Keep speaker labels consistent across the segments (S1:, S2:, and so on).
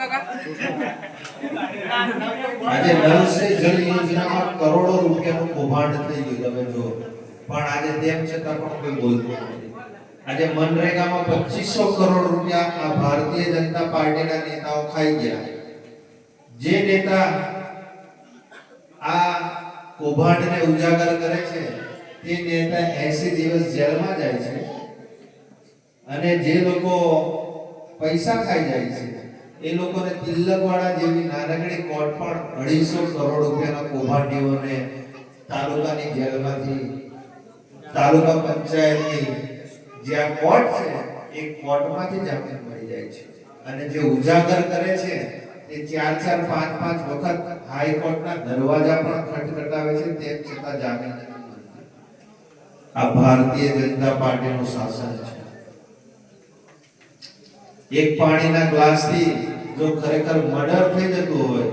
S1: કાકા?
S2: કરોડો રૂપિયાનું કૌભાંડ થઈ ગયું, તમે જો પણ આજે તેમ છતાં પણ કોઈ બોલતું આજે મનરેગામાં પચીસો કરોડ રૂપિયા આ ભારતીય જનતા પાર્ટીના નેતાઓ ખાઈ ગયા. જે નેતા આ કૌભાંડને ઉજાગર કરે છે, તે નેતા 80 દિવસ જેલમાં જાય છે. અને જે લોકો પૈસા ખાઈ જાય છે, એ લોકોને તિલકવાડા જેવી નાનકડી કોર્ટ પણ અઢીસો કરોડ રૂપિયાના કૌભાંડીઓને તાલુકાની જેલમાંથી, તાલુકા પંચાયતની જે આ કોર્ટ છે, એ કોર્ટમાંથી જામીન મળી જાય છે. અને જે ઉજાગર કરે છે તે ચાર ચાર, પાંચ પાંચ વખત હાઈકોર્ટના દરવાજા પણ ખટખટાવે છે, તેમ છતાં જામીન આ ભારતીય જનતા પાર્ટીનું શાસન છે. એક પાણીના ગ્લાસથી જો ખરેખર મર્ડર થઈ જતું હોય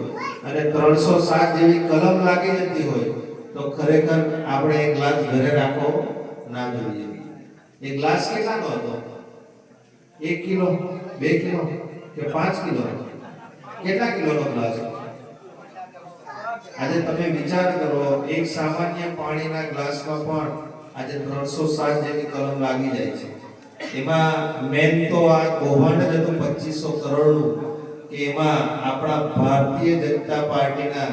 S2: અને 307 જેવી કલમ લાગી જતી હોય, તો ખરેખર આપણે એક ગ્લાસ ઘરે રાખવો ના જોઈએ. એ ગ્લાસ કેટલાનો હતો? એક કિલો, બે કિલો કે પાંચ કિલો? કેટલા કિલોનો ગ્લાસ આજે તમે વિચાર કરો, એક સામાન્ય પાણીના ગ્લાસમાં પણ આજે 307 જેવી કલમ લાગી જાય છે. એમાં મેન તો આ કૌભાંડ જ હતું પચીસો કરોડનું કે એમાં આપણા ભારતીય જનતા પાર્ટીના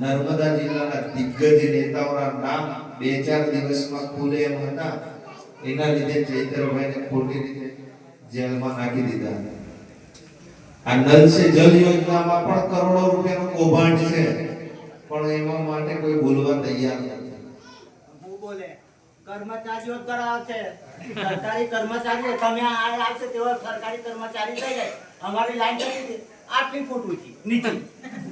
S2: નર્મદા જિલ્લાના દિગ્ગજ નેતાઓના નામ બે ચાર દિવસમાં ખુલે એમ હતા. એના લીધે ચૈતરભાઈને ખોટી રીતે જેલમાં નાખી દીધા. આ નલ સે જલ યોજનામાં પણ કરોડો રૂપિયાનું કૌભાંડ છે. પણ એમાં માટે કોઈ બોલવા તૈયાર નથી.
S3: કર્મચારીઓ કરાવે છે સરકારી કર્મચારી તમે આ આવશે તેવા સરકારી કર્મચારી થઈ જાય. અમારી લાઈન કરી હતી આટલી ફૂટ ઊંચી. નીચે.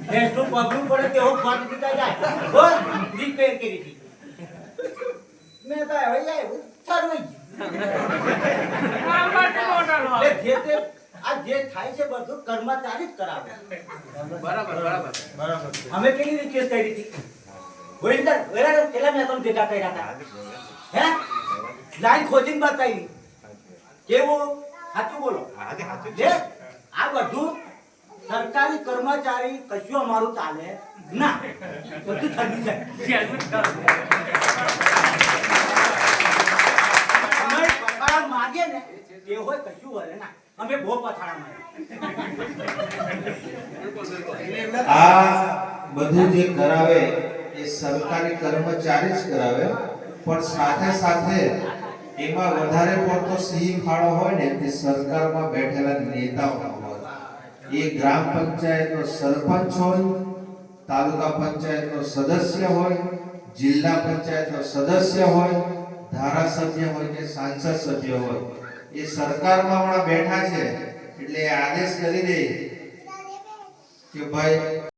S3: ભેંસનું પગલું પડે તેવો ફટ દીધા જાય. બોલ રિપેર કરી હતી મેં તો હવે ગયું. જે આ જે થાય છે બધું કર્મચારી જ કરાવે.
S1: બરાબર બરાબર.
S3: અમે કેવી રીતે કરી હતી? ગોવિંદર પેલા મેં તમને ડેટા કર્યા હતા. હે? લાઈન ખોજીને બતાવી. કેવું? સાચું બોલો. જે આ બધું સરકારી કર્મચારી કશું અમારું ચાલે ના. બધું ઠંડી જાય. અમે માગે ને તે હોય કશું વરે ના. અમે બહુ માગે.
S2: આ બધું જે કરાવે એ સરકારી કર્મચારી જ કરાવે. પણ સાથે સાથે એમાં વધારે પડતો સિંહ ફાળો હોય ને, તે સરકારમાં બેઠેલા નેતાઓનો હોય. એ ગ્રામ પંચાયતનો સરપંચ હોય, તાલુકા પંચાયતનો સદસ્ય હોય, જિલ્લા પંચાયતનો સદસ્ય હોય, ધારાસભ્ય હોય કે સાંસદ સભ્ય હોય. એ સરકારમાં હમણાં બેઠા છે. એટલે આદેશ કરી દે કે ભાઈ